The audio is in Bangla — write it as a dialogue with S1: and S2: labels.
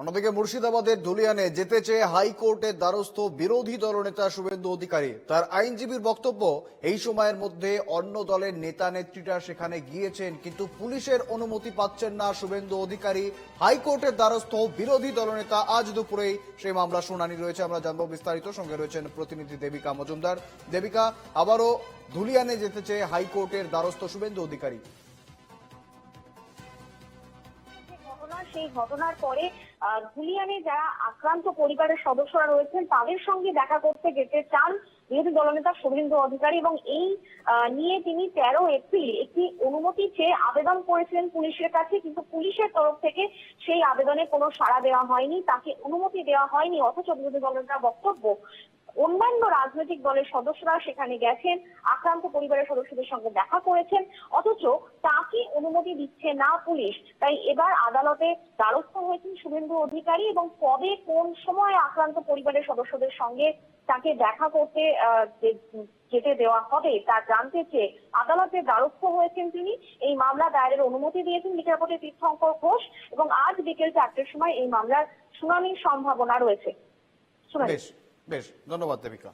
S1: অন্যদিকে মুর্শিদাবাদের ধুলিয়ানে যেতে চেয়ে হাইকোর্টের দ্বারস্থ বিরোধী দলনেতা শুভেন্দু অধিকারী তার আইনজীবীর বক্তব্য, এই সময়ের মধ্যে অন্য দলের নেতা নেত্রীরা সেখানে গিয়েছেন, কিন্তু পুলিশের অনুমতি পাচ্ছেন না শুভেন্দু অধিকারী। হাইকোর্টের দ্বারস্থ বিরোধী দলনেতা আজ দুপুরেই সেই মামলা শুনানি রয়েছে। আমরা জানব বিস্তারিত। সঙ্গে রয়েছেন প্রতিনিধি দেবিকা মজুমদার। দেবিকা, আবারও ধুলিয়ানে যেতে চেয়ে হাইকোর্টের দ্বারস্থ শুভেন্দু অধিকারী।
S2: সেই ঘটনার পরে আহ, ধুলিয়ানে যারা আক্রান্ত পরিবারের সদস্যরা রয়েছেন তাদের সঙ্গে দেখা করতে যেতে চান বিরোধী দলনেতা শুভেন্দু অধিকারী এবং এই নিয়ে তিনি তেরো এপ্রিল একটি অনুমতি চেয়ে আবেদন করেছিলেন পুলিশের কাছে কিন্তু পুলিশের তরফ থেকে সেই আবেদনে কোনো সাড়া দেওয়া হয়নি তাকে অনুমতি দেওয়া হয়নি অথচ বিরোধী দলনেতার বক্তব্য অন্যান্য রাজনৈতিক দলের সদস্যরা সেখানে গেছেন আক্রান্ত পরিবারের সদস্যদের সঙ্গে দেখা করেছেন অথচ তাকে অনুমতি দিচ্ছে না পুলিশ। তাই এবার আদালতে দ্বারস্থ হয়েছেন শুভেন্দু অধিকারী এবং কবে কোন সময় আক্রান্ত পরিবারের সদস্যদের সঙ্গে তাকে দেখা করতে যেতে দেওয়া হবে তা জানতে চেয়ে আদালতে দ্বারস্থ হয়েছেন তিনি। এই মামলা দায়েরের অনুমতি দিয়েছেন বিচারপতি তীর্থঙ্কর ঘোষ এবং আজ বিকেল চারটের সময় এই মামলার শুনানির সম্ভাবনা রয়েছে।
S1: বেশ বেশ, ধন্যবাদ, দেবিকা।